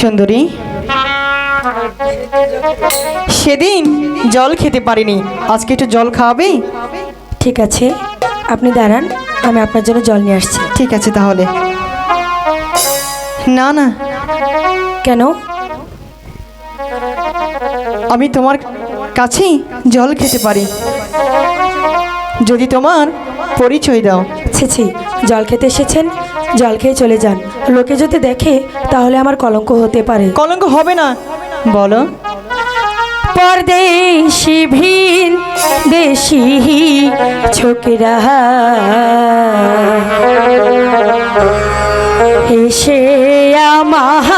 সুন্দরী। সেদিন জল খেতে পারিনি। আজকে একটু জল খাওয়াবে? ঠিক আছে আপনি দাঁড়ান আমি আপনার জন্য জল নিয়ে আসছি। ঠিক আছে তাহলে। না না। কেন? আমি তোমার কাছেই জল খেতে পারি। যদি তোমার পরিচয় দাও। ছি ছি। জল খেতে এসেছেন জল খেয়ে চলে যান। লোকে যদি দেখে তাহলে আমার কলঙ্ক হতে পারে। কলঙ্ক হবে না। বলো। পরদেশি ভিন দেশি ছোকরা এসে আমার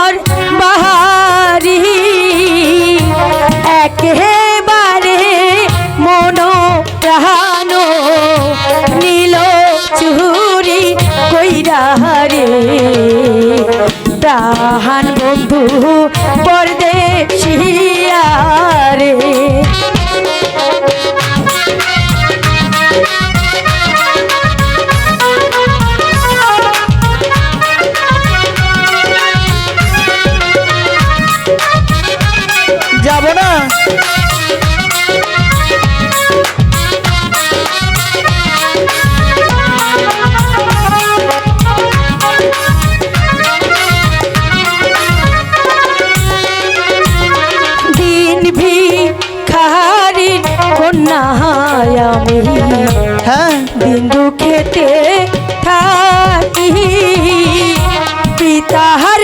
দিন দুঃখেতে থাকি। পিতাহার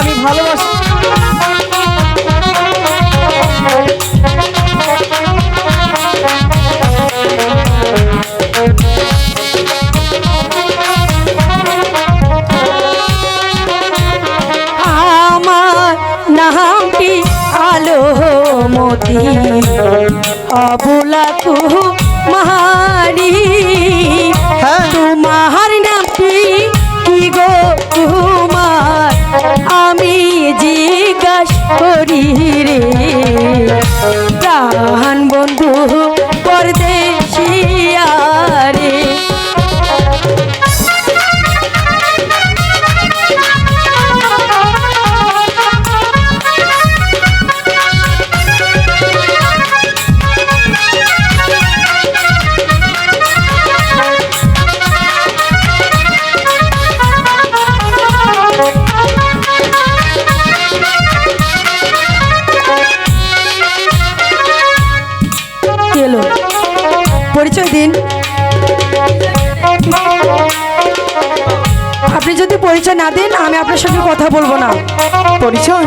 আমি ভালোবাসি। আলো মতি। অবুলা কুহু মারি আপনি যদি পরিচয় না দেন আমি আপনার সঙ্গে কথা বলব না। পরিচয়?